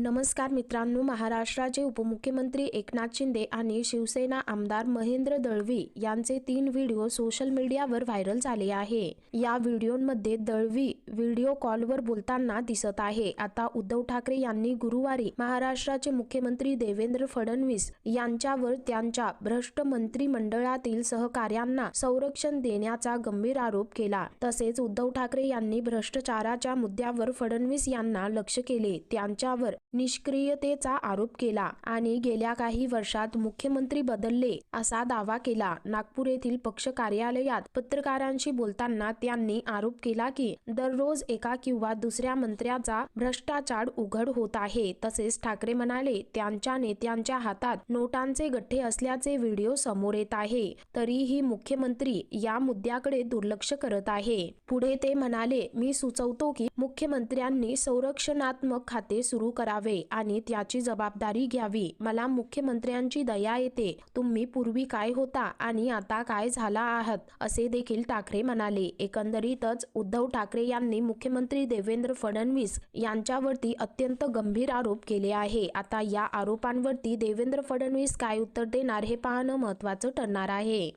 नमस्कार मित्रांनो महाराष्ट्राचे उपमुख्यमंत्री एकनाथ शिंदे आणि शिवसेना आमदार महेंद्र दळवी यांचे तीन व्हिडिओ सोशल मीडियावर व्हायरल झाले आहे. या व्हिडिओमध्ये दळवी व्हिडिओ कॉलवर बोलताना दिसत आहे. आता उद्धव ठाकरे यांनी गुरुवारी महाराष्ट्राचे मुख्यमंत्री देवेंद्र फडणवीस यांच्यावर त्यांच्या भ्रष्ट मंत्रिमंडळातील सहकार्यांना संरक्षण देण्याचा गंभीर आरोप केला. तसेच उद्धव ठाकरे यांनी भ्रष्टाचाराच्या मुद्द्यावर फडणवीस यांना लक्ष केले. त्यांच्यावर निष्क्रियतेचा आरोप केला आणि गेल्या काही वर्षात मुख्यमंत्री बदलले असा दावा केला. नागपूर येथील पक्ष कार्यालयात पत्रकारांशी बोलताना त्यांनी आरोप केला की दररोज एका किंवा दुसऱ्या मंत्र्याचा भ्रष्टाचार उघड होत आहे. तसेच ठाकरे म्हणाले त्यांच्या नेत्यांच्या हातात नोटांचे गठ्ठे असल्याचे व्हिडिओ समोर येत आहे. तरीही मुख्यमंत्री या मुद्द्याकडे दुर्लक्ष करत आहे. पुढे ते म्हणाले मी सुचवतो की मुख्यमंत्र्यांनी संरक्षणात्मक खाते सुरू करावे आणि त्याची जबाबदारी घ्यावी. मला मुख्यमंत्र्यांची दया येते. तुम्ही पूर्वी काय होता आणि आता काय झाला आहात? असे देखील ठाकरे म्हणाले. एकंदरीतच उद्धव ठाकरे यांनी मुख्यमंत्री देवेंद्र फडणवीस यांच्यावरती अत्यंत गंभीर आरोप केले आहे. आता या आरोपांवरती देवेंद्र फडणवीस काय उत्तर देणार हे पाहणं महत्वाचं ठरणार आहे.